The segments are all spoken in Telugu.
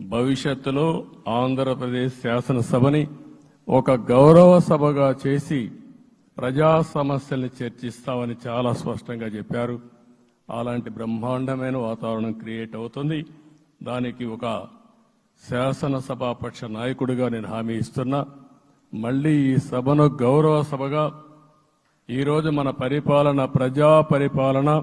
భవిష్యత్తులో ఆంధ్రప్రదేశ్ శాసనసభని ఒక గౌరవ సభగా చేసి ప్రజా సమస్యల్ని చర్చిస్తామని చాలా స్పష్టంగా చెప్పారు. అలాంటి బ్రహ్మాండమైన వాతావరణం క్రియేట్ అవుతుంది. దానికి ఒక శాసనసభాపక్ష నాయకుడిగా నేను హామీ ఇస్తున్నా. మళ్ళీ ఈ సభను గౌరవ సభగా ఈరోజు మన పరిపాలన ప్రజా పరిపాలన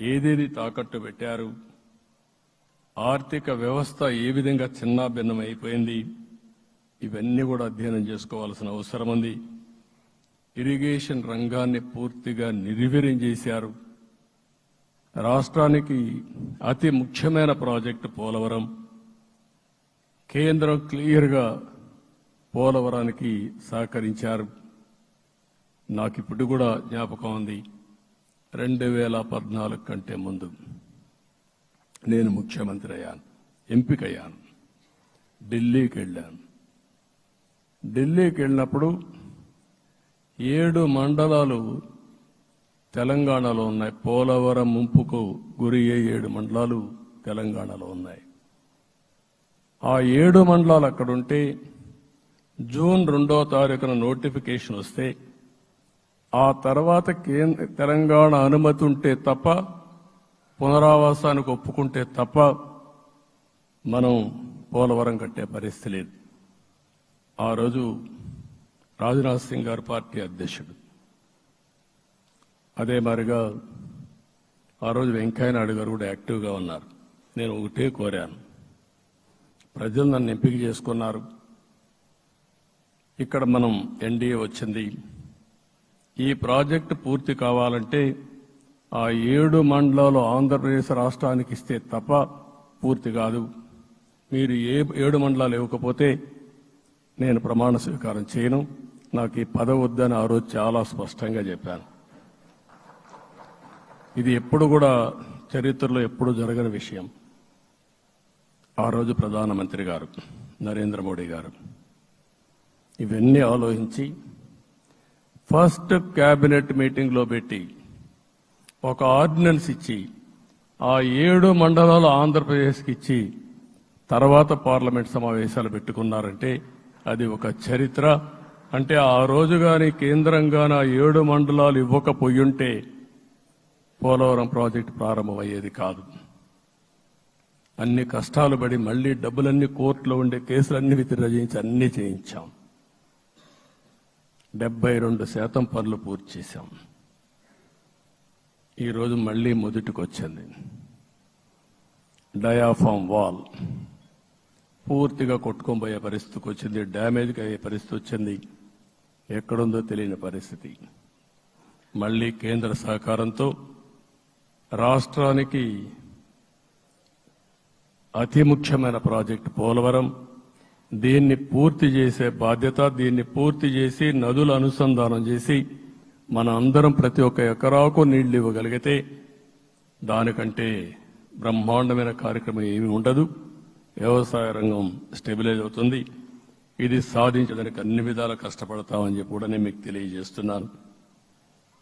ఏదేది తాకట్టు పెట్టారు? ఆర్థిక వ్యవస్థ ఏ విధంగా చిన్నాభిన్నం అయిపోయింది ఇవన్నీ కూడా అధ్యయనం చేసుకోవాల్సిన అవసరం ఉంది ఇరిగేషన్ రంగాన్ని పూర్తిగా నిర్వీర్యం చేశారు. రాష్ట్రానికి అతి ముఖ్యమైన ప్రాజెక్టు పోలవరం. కేంద్రం క్లియర్గా పోలవరానికి సహకరించారు. నాకు ఇప్పుడు కూడా జ్ఞాపకం ఉంది. రెండు వేల పద్నాలుగు కంటే ముందు నేను ముఖ్యమంత్రి అయ్యాను ఎంపికయ్యాను ఢిల్లీకి వెళ్ళాను ఢిల్లీకి వెళ్ళినప్పుడు ఏడు మండలాలు తెలంగాణలో ఉన్నాయి. పోలవరం ముంపుకు గురి అయ్యే ఏడు మండలాలు తెలంగాణలో ఉన్నాయి. ఆ ఏడు మండలాలు అక్కడుంటే జూన్ రెండో తారీఖున నోటిఫికేషన్ వస్తే ఆ తర్వాత కేంద్ర తెలంగాణ అనుమతి ఉంటే తప్ప పునరావాసానికి ఒప్పుకుంటే తప్ప మనం పోలవరం కట్టే పరిస్థితి లేదు. ఆ రోజు రాజ్నాథ్ సింగ్ గారు పార్టీ అధ్యక్షుడు. అదే మాదిరిగా ఆ రోజు వెంకయ్య నాయుడు గారు కూడా యాక్టివ్గా ఉన్నారు. నేను ఒకటే కోరాను. ప్రజలు నన్ను ఎంపిక చేసుకున్నారు. ఇక్కడ మనం ఎన్డీఏ వచ్చింది. ఈ ప్రాజెక్టు పూర్తి కావాలంటే ఆ ఏడు మండలాలు ఆంధ్రప్రదేశ్ రాష్ట్రానికి ఇస్తే తప్ప పూర్తి కాదు. మీరు ఏ ఏడు మండలాలు ఇవ్వకపోతే నేను ప్రమాణ స్వీకారం చేయను. నాకు ఈ పదవద్దని ఆ రోజు చాలా స్పష్టంగా చెప్పాను. ఇది ఎప్పుడు కూడా చరిత్రలో ఎప్పుడు జరగని విషయం. ఆ రోజు ప్రధానమంత్రి గారు నరేంద్ర మోడీ గారు ఇవన్నీ ఆలోచించి ఫస్ట్ క్యాబినెట్ మీటింగ్లో పెట్టి ఒక ఆర్డినెన్స్ ఇచ్చి ఆ ఏడు మండలాలు ఆంధ్రప్రదేశ్కి ఇచ్చి తర్వాత పార్లమెంట్ సమావేశాలు పెట్టుకున్నారంటే అది ఒక చరిత్ర. అంటే ఆ రోజు గాని కేంద్రంగాన ఏడు మండలాలు ఇవ్వకపోయుంటే పోలవరం ప్రాజెక్టు ప్రారంభమయ్యేది కాదు. అన్ని కష్టాలు పడి మళ్ళీ డబ్బులన్నీ కోర్టులో ఉండే కేసులన్నీ విత్డ్రా అన్నీ చేయించాం. డెబ్బై రెండు శాతం పనులు పూర్తి చేశాం. ఈరోజు మళ్ళీ మొదటికి వచ్చింది డయాఫామ్ వాల్ పూర్తిగా కొట్టుకొని పోయే పరిస్థితికి వచ్చింది. డ్యామేజ్కి అయ్యే పరిస్థితి వచ్చింది. ఎక్కడుందో తెలియని పరిస్థితి. మళ్ళీ కేంద్ర సహకారంతో రాష్ట్రానికి అతి ముఖ్యమైన ప్రాజెక్టు పోలవరం దీన్ని పూర్తి చేసే బాధ్యత దీన్ని పూర్తి చేసి నదుల అనుసంధానం చేసి మన అందరం ప్రతి ఒక్క ఎకరాకు నీళ్ళు ఇవ్వగలిగితే దానికంటే బ్రహ్మాండమైన కార్యక్రమం ఏమీ ఉండదు. వ్యవసాయ రంగం స్టెబిలైజ్ అవుతుంది. ఇది సాధించడానికి అన్ని విధాలు కష్టపడతామని చెప్పి కూడా నేను మీకు తెలియజేస్తున్నాను.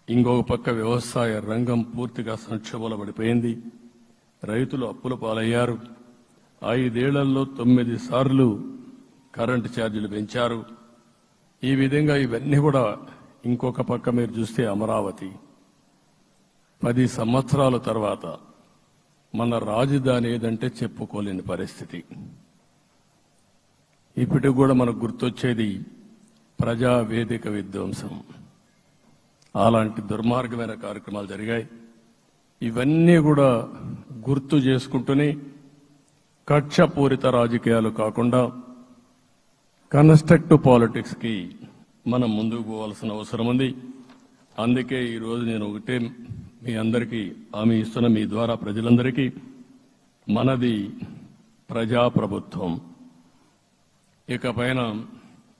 ఇంకొక పక్క వ్యవసాయ రంగం పూర్తిగా సంక్షోభంలో పడిపోయింది రైతులు అప్పుల పాలయ్యారు. ఐదేళ్ళలో తొమ్మిది సార్లు కరెంటు ఛార్జీలు పెంచారు. ఈ విధంగా ఇవన్నీ కూడా ఇంకొక పక్క మీరు చూస్తే అమరావతి. పది సంవత్సరాల తర్వాత మన రాజధాని ఏదంటే చెప్పుకోలేని పరిస్థితి. ఇప్పటికి కూడా మనకు గుర్తొచ్చేది ప్రజా వేదిక విధ్వంసం. అలాంటి దుర్మార్గమైన కార్యక్రమాలు జరిగాయి. ఇవన్నీ కూడా గుర్తు చేసుకుంటూనే కక్షపూరిత రాజకీయాలు కాకుండా కన్స్ట్రక్టివ్ పాలిటిక్స్కి మనం ముందుకు పోవాల్సిన అవసరం ఉంది. అందుకే ఈరోజు నేను ఒకటే మీ అందరికీ హామీ ఇస్తున్న మీ ద్వారా ప్రజలందరికీ మనది ప్రజాప్రభుత్వం. ఇకపైన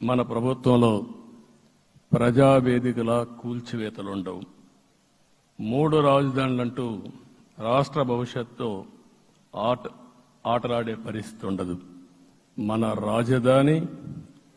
మన ప్రభుత్వంలో ప్రజావేదికల కూల్చివేతలుండవు మూడు రాజధానులంటూ రాష్ట్ర భవిష్యత్తు ఆట ఆటలాడే పరిస్థితి ఉండదు. మన రాజధాని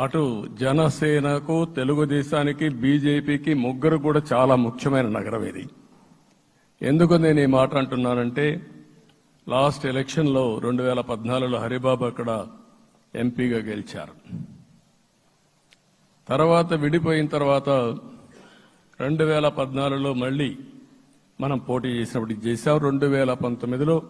అటు జనసేనకు తెలుగుదేశానికి బీజేపీకి ముగ్గురు కూడా చాలా ముఖ్యమైన నగరం ఇది. ఎందుకు నేను ఈ మాట అంటున్నానంటే లాస్ట్ ఎలక్షన్లో రెండు వేల పద్నాలుగులో హరిబాబు అక్కడ ఎంపీగా గెలిచారు. తర్వాత విడిపోయిన తర్వాత రెండు వేల పద్నాలుగులో మళ్ళీ మనం పోటీ చేసినప్పుడు చేశాం. రెండు వేల పంతొమ్మిదిలో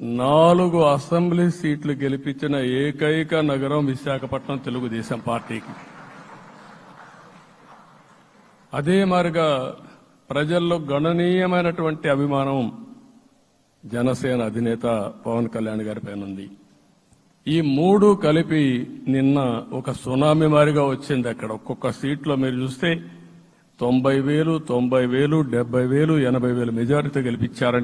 నాలుగు అసెంబ్లీ సీట్లు గెలిపించిన ఏకైక నగరం విశాఖపట్నం తెలుగుదేశం పార్టీకి. అదే మారిగా ప్రజల్లో గణనీయమైనటువంటి అభిమానం జనసేన అధినేత పవన్ కళ్యాణ్ గారి పైన ఉంది. ఈ మూడు కలిపి నిన్న ఒక సునామీ మారిగా వచ్చింది అక్కడ. ఒక్కొక్క సీట్లో మీరు చూస్తే తొంభై వేలు తొంభై వేలు డెబ్బై వేలు ఎనభై వేలు మెజారిటీతో గెలిపించారని